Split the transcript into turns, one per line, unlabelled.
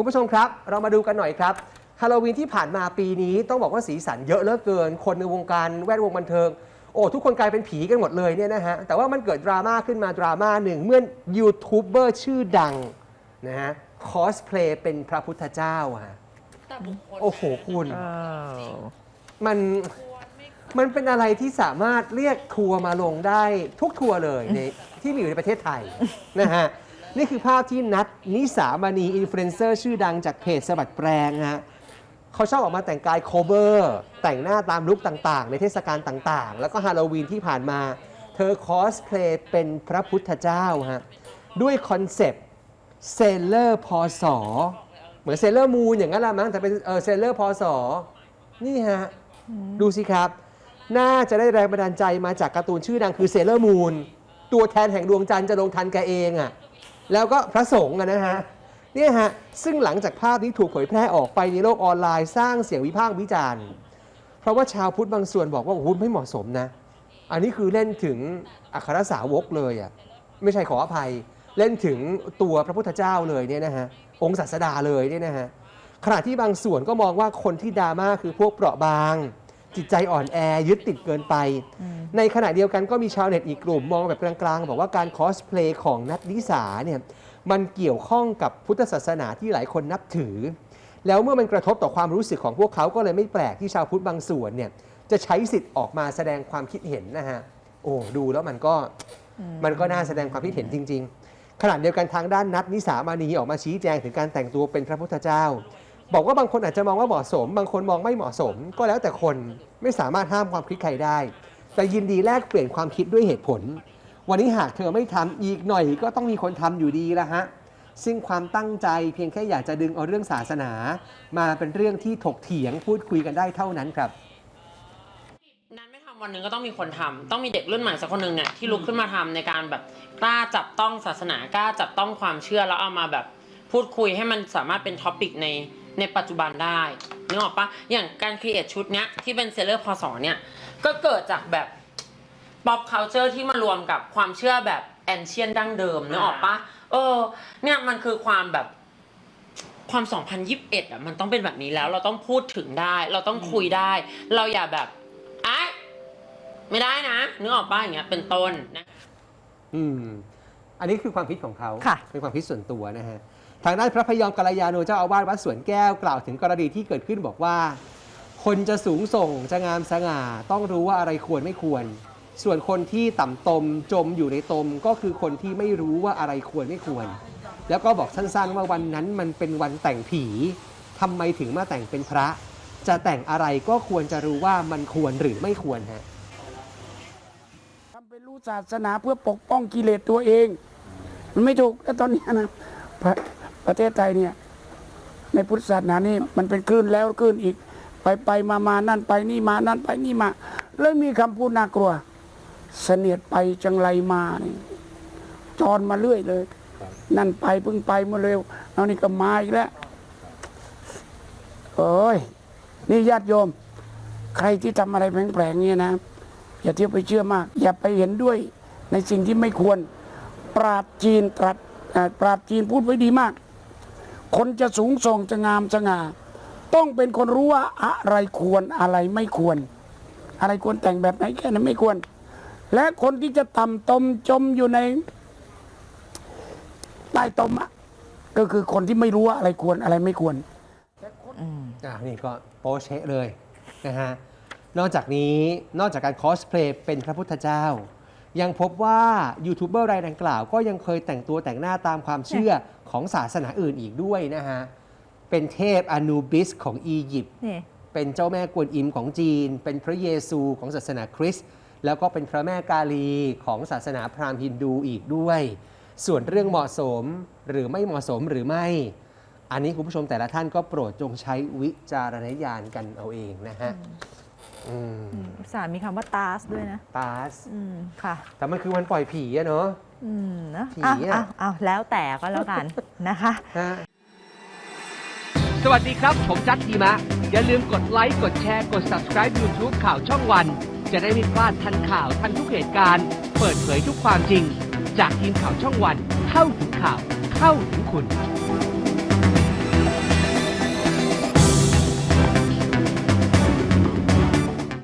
คุณผู้ชมครับ เรามาดูกันหน่อยครับฮาโลวีนที่ผ่านมาปีนี้ต้องบอกว่าสีสันเยอะเหลือเกิน คนในวงการแวดวงบันเทิง โอ้ ทุกคนกลายเป็นผีกันหมดเลยเนี่ยนะฮะ แต่ว่ามันเกิดดราม่าขึ้นมาดราม่าหนึ่งเมื่อยูทูบเบอร์ชื่อดังนะฮะคอสเพลย์เป็นพระพุทธเจ้าอะฮะ
แต่บุคคล
โอ้โหคุณ
เออ
มันมันเป็นอะไรที่สามารถเรียกทัวร์มาลงได้ทุกทัวร์เลยในที่มีอยู่ในประเทศไทยนะฮะ นี่คือภาพที่นัดนิสามณีอินฟลูเอนเซอร์ชื่อดังจากเพจสะบัดแปลงฮะเขาชอบออกมาแต่งกายโคเวอร์ แต่งหน้าตามลุคต่างๆ ในเทศกาลต่างๆ แล้วก็ฮาโลวีนที่ผ่านมา เธอคอสเพลย์เป็นพระพุทธเจ้าฮะด้วยคอนเซปต์เซเลอร์พอสอเหมือนเซเลอร์มูนอย่างนั้นแหละมั้งแต่เป็นเออเซเลอร์พอสอนี่ฮะดูสิครับ น่าจะได้แรงบันดาลใจมาจากการ์ตูนชื่อดังคือเซเลอร์มูนตัวแทนแห่งดวงจันทร์จะลงทันแกเองอะ่ะ แล้วก็พระสงฆ์นะฮะเนี่ยฮะซึ่งหลังจากภาพนี้ถูกเผยแพร่ออกไปในโลกออนไลน์สร้างเสียงวิพากษ์วิจารณ์ เพราะว่าชาวพุทธบางส่วนบอกว่าโอ้โหไม่เหมาะสมนะ อันนี้คือเล่นถึงอัครสาวกเลยอะไม่ใช่ขออภัยเล่นถึงตัวพระพุทธเจ้าเลยเนี่ยนะฮะองค์ศาสดาเลยเนี่ยนะฮะขณะที่บางส่วนก็มองว่าคนที่ดราม่าคือพวกเปราะบาง จิตใจอ่อนแอยึดติดเกินไป ในขณะเดียวกันก็มีชาวเน็ตอีกกลุ่มมองแบบกลางๆ บอกว่าการคอสเพลย์ของนัทนิสาเนี่ยมันเกี่ยวข้องกับพุทธศาสนาที่หลายคนนับถือ แล้วเมื่อมันกระทบต่อความรู้สึกของพวกเขาก็เลยไม่แปลกที่ชาวพุทธบางส่วนเนี่ยจะใช้สิทธิ์ออกมาแสดงความคิดเห็นนะฮะโอ้ดูแล้วมันก็มันก็น่าแสดงความคิดเห็นจริง ๆ ขณะเดียวกันทางด้านนัทนิสามานีออกมาชี้แจงถึงการแต่งตัวเป็นพระพุทธเจ้า บอกว่าบางคนอาจจะมองว่าเหมาะสม บางคนมองไม่เหมาะสม ก็แล้วแต่คนไม่สามารถห้ามความคิดใครได้ แต่ยินดีแลกเปลี่ยนความคิดด้วยเหตุผล วันนี้หากเธอไม่ทำอีกหน่อย ก็ต้องมีคนทำอยู่ดีละฮะซึ่งความตั้งใจเพียงแค่อยากจะดึงเอาเรื่องศาสนา มาเป็นเรื่องที่ถกเถียงพูดคุยกันได้เท่านั้นครับ
นั้นไม่ทำวันหนึ่งก็ต้องมีคนทำต้องมีเด็กรุ่นใหม่สักคนหนึ่งเนี่ยที่ลุกขึ้นมาทำในการแบบกล้าจับต้องศาสนากล้าจับต้องความเชื่อแล้วเอามาแบบพูดคุยให้มันสามารถเป็นท็อปิกใน ในปัจจุบันได้นึกออกปะอย่างการครีเอทชุดเนี้ยที่เป็นเซเลอร์พอสอเนี่ยก็เกิดจากแบบป๊อปเคาเจอร์ที่มารวมกับความเชื่อแบบแอนเชียนดั้งเดิมนึกออกปะเออ เนี่ยมันคือความแบบความ 2021 อะ มันต้องเป็นแบบนี้แล้ว เราต้องพูดถึงได้ เราต้องคุยได้ เราอย่าแบบอะไม่ได้นะนึกออกปะอย่างเงี้ย เป็นต้นนะ
อืม อันนี้คือความคิดของเขา
ค่ะ
เป็นความคิดส่วนตัวนะฮะ ทางด้านพระพยอมกัลยาโนเจ้าอาวาสวัดสวนแก้วกล่าวถึงกรณีที่เกิดขึ้นบอกว่า คนจะสูงส่งจะงามสง่าต้องรู้ว่าอะไรควรไม่ควร ส่วนคนที่ต่ำตมจมอยู่ในตมก็คือคนที่ไม่รู้ว่าอะไรควรไม่ควร แล้วก็บอกสั้นๆว่าวันนั้นมันเป็นวันแต่งผีทำไมถึงมาแต่งเป็นพระ จะแต่งอะไรก็ควรจะรู้ว่ามันควรหรือไม่ควรฮะ
ทำเป็นรู้ศาสนาเพื่อปกป้องกิเลสตัวเอง มันไม่ถูกแล้วตอนนี้นะ ประเทศไทยเนี่ยในพุทธศาสนานี่มันเป็นคลื่นแล้วคลื่นอีก ไปไปมามานั่นไปนี่มานั่นไปนี่มาเลยมีคำพูดน่ากลัว เสนียดไปจังไรมานี่จรมาเรื่อยเลย นั่นไปเพิ่งไปมื่อเร็วเอานี่ก็มาอีกแล้วโอ้ยนี่ญาติโยม ใครที่ทำอะไรแปลงๆเนี่ยนะ อย่าเที่ยวไปเชื่อมาก อย่าไปเห็นด้วยในสิ่งที่ไม่ควร ปราดจีนตรัสปราดจีนพูดไว้ดีมาก คนจะสูงส่งจะงามจะงาต้องเป็นคนรู้ว่าอะไรควรอะไรไม่ควร อะไรควรแต่งแบบไหนแค่นั้นไม่ควร และคนที่จะต่ำตมจมอยู่ในใต้ตมอะก็คือคนที่ไม่รู้ว่าอะไรควรอะไรไม่ควร
อ่านี่ก็โปเชะเลยนะฮะนอกจากนี้นอกจากการคอสเพลย์เป็นพระพุทธเจ้า ยังพบว่ายูทูบเบอร์รายดังกล่าว ก็ยังเคยแต่งตัวแต่งหน้าตามความเชื่อ ของศาสนาอื่นอีกด้วยนะฮะ เป็นเทพอนูบิสของอียิปต์
นี่
เป็นเจ้าแม่กวนอิมของจีน เป็นพระเยซูของศาสนาคริสต์แล้วก็เป็นพระแม่กาลีของศาสนาพราหมณ์ฮินดูอีกด้วย ส่วนเรื่องเหมาะสมหรือไม่เหมาะสมหรือไม่ อันนี้คุณผู้ชมแต่ละท่านก็โปรดจงใช้วิจารณญาณกันเอาเองนะฮะ อืม
อุตส่าห์มีคำว่าตาสด้วยนะ
ตาส
อืม ค่ะ
แต่มันคือวันปล่อยผีอะเนาะ
อืมนะ
ผี
อะ
อะ
อะเอาแล้วแต่ก็แล้วกัน นะคะ
ฮะ สวัสดีครับ ผมจัดทีมะ อย่าลืมกดไลค์ กดแชร์ กด subscribe YouTube ข่าวช่องวัน จะได้ไม่พลาดทันข่าวทันทุกเหตุการณ์ เปิดเผยทุกความจริง จากทีมข่าวช่องวัน เข้าถึงข่าว เข้าถึงคุณ